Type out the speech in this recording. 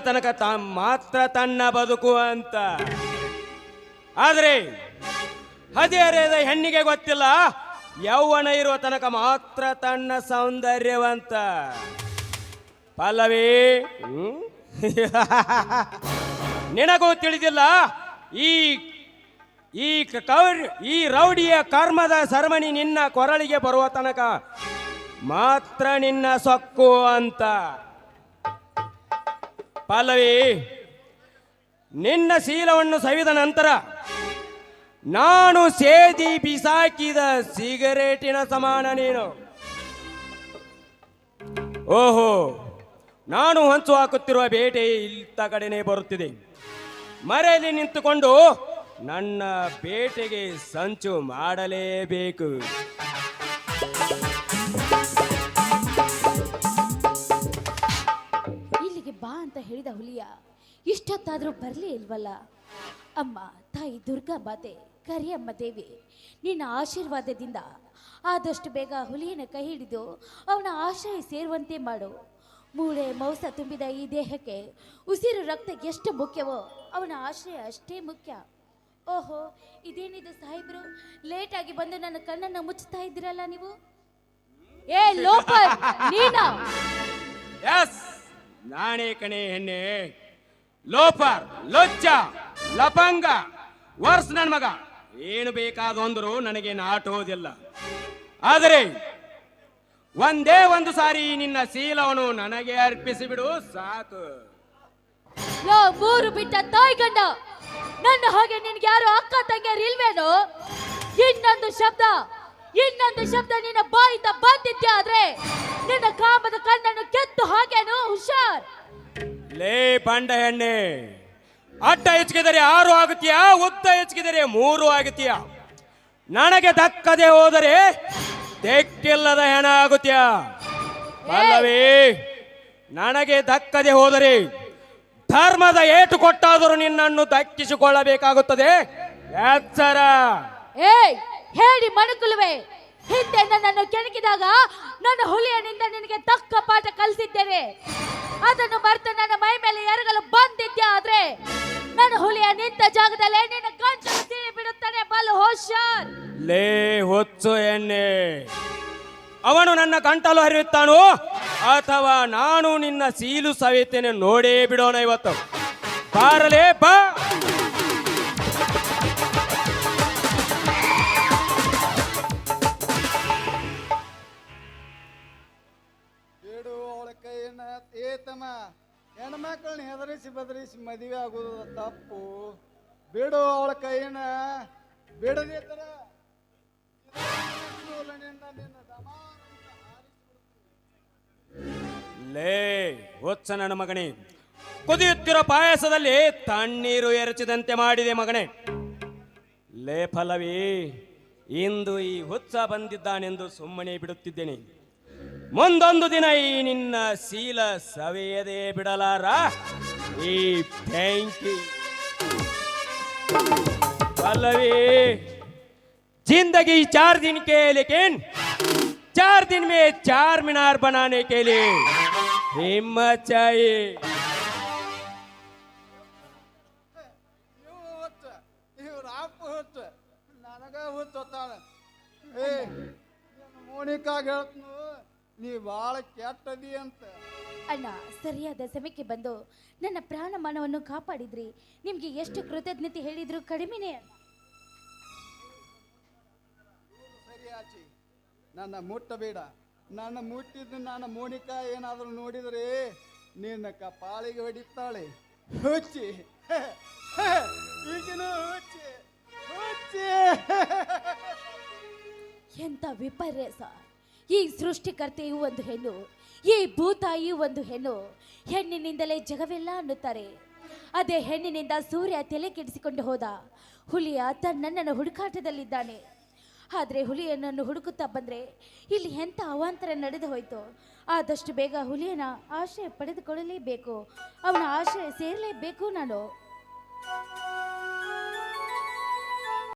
ತನಕ ತ, ಮಾತ್ರ ತನ್ನ ಬದುಕು ಅಂತ. ಆದರೆ, ಹದಿಹರೆಯದ ಹೆಣ್ಣಿಗೆ ಗೊತ್ತಿಲ್ಲ, ಯೌವನ ಇರುವ ತನಕ ಮಾತ್ರ ತನ್ನ ಸೌಂದರ್ಯವಂತ. ಪಲ್ಲವಿ? ನಿನಗೂ ತಿಳಿದಿಲ್ಲ, ಈ ಈ ಕೌರ್, ಈ ರೌಡಿಯ ಕರ್ಮದ ಸರಮಣಿ ನಿನ್ನ ಕೊರಳಿಗೆ ಬರುವ ತನಕ ಮಾತ್ರ ನಿನ್ನ ಸೊಕ್ಕು ಅಂತ. ಪಲ್ಲವಿ ನಿನ್ನ ಶೀಲವನ್ನು ಸವಿದ ನಂತರ ನಾನು ಸೇದಿ ಬಿಸಾಕಿದ ಸಿಗರೇಟಿನ ಸಮಾನ ನೀನು. ಓಹೋ, ನಾನು ಹಂಚು ಹಾಕುತ್ತಿರುವ ಬೇಟೆ ಇತ್ತ ಕಡೆನೆ ಬರುತ್ತಿದೆ. ಮರೆಯಲ್ಲಿ ನಿಂತುಕೊಂಡು ನನ್ನ ಬೇಟೆಗೆ ಸಂಚು ಮಾಡಲೇಬೇಕು. ಇಷ್ಟೊತ್ತಾದ್ರೂ ಬರಲಿ ಇಲ್ವಲ್ಲ? ಅಮ್ಮ, ತಾಯಿ ದುರ್ಗಾ ಮಾತೆ, ಕರಿಯಮ್ಮ ದೇವಿ, ನಿನ್ನ ಆಶೀರ್ವಾದದಿಂದ ಆದಷ್ಟು ಬೇಗ ಹುಲಿಯನ್ನು ಕೈ ಹಿಡಿದು ಅವನ ಆಶ್ರಯ ಸೇರುವಂತೆ ಮಾಡು. ಮೂಳೆ ಮೌಸ ತುಂಬಿದ ಈ ದೇಹಕ್ಕೆ ಉಸಿರು ರಕ್ತ ಎಷ್ಟು ಮುಖ್ಯವೋ ಅವನ ಆಶ್ರಯ ಅಷ್ಟೇ ಮುಖ್ಯ. ಓಹೋ, ಇದೇನಿದು ಸಾಹೇಬ್ರು? ಲೇಟಾಗಿ ಬಂದು ನನ್ನ ಕಣ್ಣನ್ನು ಮುಚ್ಚುತ್ತಾ ಇದ್ದೀರಲ್ಲ ನೀವು? ಏ, ಲೋಪ, ನೀನಾ! ಎಸ್ ನಾನೇ ಕಣೆ, ಹೆಣ್ಣೆ. ಲೋಫರ್, ಲೊಚ್ಚ, ಲಪಂಗ, ವರ್ಸ್ ನನ್ನ ಮಗ. ಏನು ಬೇಕಾದೊಂದರೂ ನನಗೆ ನಾಟೋದಿಲ್ಲ. ಆದರೆ ಒಂದೇ ಒಂದು ಸಾರಿ ನಿನ್ನ ಶೀಲವನ್ನು ನನಗೆ ಅರ್ಪಿಸಿಬಿಡು, ಸಾಕು. ಲೋ, ಮೂರು ಬಿಟ್ಟ ತಾಯಿ ಗಂಡ. ನನ್ನ ಹಾಗೆ ನಿನ್ಗೆ ಯಾರು ಅಕ್ಕ, ತಂಗಿಯರು ಇಲ್ವೇನು? ಇನ್ನೊಂದು ಶಬ್ದ ಇನ್ನೊಂದು ಶಬ್ದ ನಿನ್ನ ಬಾಯಿಂದ ಬಂದಿದ್ದೆ ಆದ್ರೆ? ನಿನ್ನ ಕಾಮದ ಕಣ್ಣನ್ನು ಕೆತ್ತು ಹುಷಾರ್ ಲೇ ಪಾಂಡ ಹೆಣ್ಣೆ, ಅಡ್ಡ ಹೆಚ್ಚಿದರೆ ಆರು ಆಗುತ್ತೀಯಾ, ಉದ್ದ ಹೆಚ್ಚಿದರೆ ಮೂರು ಆಗುತ್ತೀಯಾ? ನನಗೆ ದಕ್ಕದೆ ಹೋದರೆ ತೆಕ್ಕಿಲ್ಲದ ಹೆಣ ಆಗುತ್ತೀಯಾ? ಅಲ್ಲವೇ ನನಗೆ ದಕ್ಕದೆ ಹೋದರೆ ಧರ್ಮದ ಏಟು ಕೊಟ್ಟಾದರೂ ನಿನ್ನನ್ನು ದಕ್ಕಿಸಿಕೊಳ್ಳಬೇಕಾಗುತ್ತದೆ. ಎಚ್ಚರ. ಹೇಳಿ ಮಣಕುಲುವೆ. ಹಿಂದೆ ನನ್ನನ್ನು ಕೆಣಕಿದಾಗ ನನ್ನ ಹುಲಿಯನಿಂದ ನಿನಗೆ ತಕ್ಕ ಪಾಠ ಕಲಿಸಿದ್ದೇನೆ. ಅದನ್ನು ಮರೆತು ನನ್ನ ಮೈ ಮೇಲೆ ಎರಗಲು ಬಂದಿದ್ದೆ ಆದ್ರೆ? ನನ್ನ ಹುಲಿಯ ನಿಂತ ಜಾಗದಲ್ಲೇ ನಿನ್ನ ಕಂಚು ಸೀಳಿ ಬಿಡುತ್ತಾನೆ ಬಲು ಹುಷಾರ್ ಲೇ ಹೊತ್ತು ಎಣ್ಣೆ. ಅವನು ನನ್ನ ಕಂಟಲು ಹರಿಯುತ್ತಾನೋ? ಅಥವಾ ನಾನು ನಿನ್ನ ಸೀಲು ಸವಿತೇನೆ ನೋಡೇ ಬಿಡೋಣ ಇವತ್ತು? ಬಾರಲೇ ಬಾ. ಏತಮ್ಮ ಹೆಣ್ಮಕ್ಳನ್ನ ಹೆದರಿಸಿ ಬದರಿಸಿ ಮದುವೆ ಆಗೋದು ತಪ್ಪು. ಬಿಡು ಅವಳ ಕೈನ ಬಿಡದೇ ತರ ನಿನ್ನ ದಮಾರಂತ ಹಾರಿಸ್ಬಿಡ್ತೀನಿ. ಲೇ ಹೊಚ್ಚ ನನ್ನ ಮಗನೇ. ಕುದಿಯುತ್ತಿರೋ ಪಾಯಸದಲ್ಲಿ ತಣ್ಣೀರು ಎರಚಿದಂತೆ ಮಾಡಿದೆ ಮಗನೇ. ಲೇ ಫಲವಿ ಇಂದು ಈ ಹುಚ್ಚ ಬಂದಿದ್ದಾನೆಂದು ಸುಮ್ಮನೆ ಬಿಡುತ್ತಿದ್ದೇನೆ. ಮುಂದೊಂದು ದಿನ ಈ ನಿನ್ನ ಶೀಲ ಸವೆಯದೇ ಬಿಡಲಾರ ಈ ಬೆಂಕಿ पल्लवी जिंदगी चार दिन के लेकिन चार दिन में चार मीनार बनाने के लिए हिम्मत चाहिए ಇವ್ ಹುಚ್ಚ ಇವ್ರ ಅಪ್ಪ ಹುಚ್ಚ ನನಗ ಹುಚ್ಚ ಹೊತ್ತಾಳ ಏ ಮೋನಿಕಾಗ ಹೇಳ್ತನು ನೀ ಬಾಳ ಕೆಟ್ಟದಿ ಅಂತ. ಅಣ್ಣ ಸರಿಯಾದ ಸಮಯಕ್ಕೆ ಬಂದು ನನ್ನ ಪ್ರಾಣ ಮನವನ್ನು ಕಾಪಾಡಿದ್ರಿ. ನಿಮ್ಗೆ ಎಷ್ಟು ಕೃತಜ್ಞತೆ ಹೇಳಿದ್ರು ಕಡಿಮೆನೇ ಅಣ್ಣ ಸರಿ ಆಚಿ. ನನ್ನ ಮುಟ್ಟಬೇಡ. ನನ್ನ ಮುಟ್ಟಿದ್ದು ನನ್ನ ಮೋನಿಕಾ ಏನಾದರೂ ನೋಡಿದರೆ ನಿನ್ನ ಕಪಾಳಿಗೆ ಹೊಡಿತಾಳೆ. ಹುಚ್ಚಿ. ಈಗಿನ ಹುಚ್ಚಿ. ಹುಚ್ಚಿ. ಎಂತ ವಿಪರ್ಯಾಸ. ಈ ಸೃಷ್ಟಿಕರ್ತೆಯು ಒಂದು ಹೆಣ್ಣು, ಈ ಭೂತಾಯಿ ಒಂದು ಹೆಣ್ಣು. ಹೆಣ್ಣಿನಿಂದಲೇ ಜಗವೆಲ್ಲ ಅನ್ನುತ್ತಾರೆ. ಅದೇ ಹೆಣ್ಣಿನಿಂದ ಸೂರ್ಯ ತಲೆ ಕೆಡಿಸಿಕೊಂಡು ಹೋದ. ಹುಲಿಯ ತನ್ನನ್ನ ಹುಡುಕಾಟದಲ್ಲಿದ್ದಾನೆ. ಆದರೆ ಹುಲಿಯನನ್ನು ಹುಡುಕುತ್ತಾ ಬಂದರೆ ಇಲ್ಲಿ ಎಂಥ ಅವಾಂತರ ನಡೆದು ಹೋಯ್ತು? ಆದಷ್ಟು ಬೇಗ ಹುಲಿಯನ ಆಶ್ರಯ ಪಡೆದುಕೊಳ್ಳಲೇಬೇಕು. ಅವನ ಆಶ್ರಯ ಸೇರಲೇಬೇಕು ನಾನು.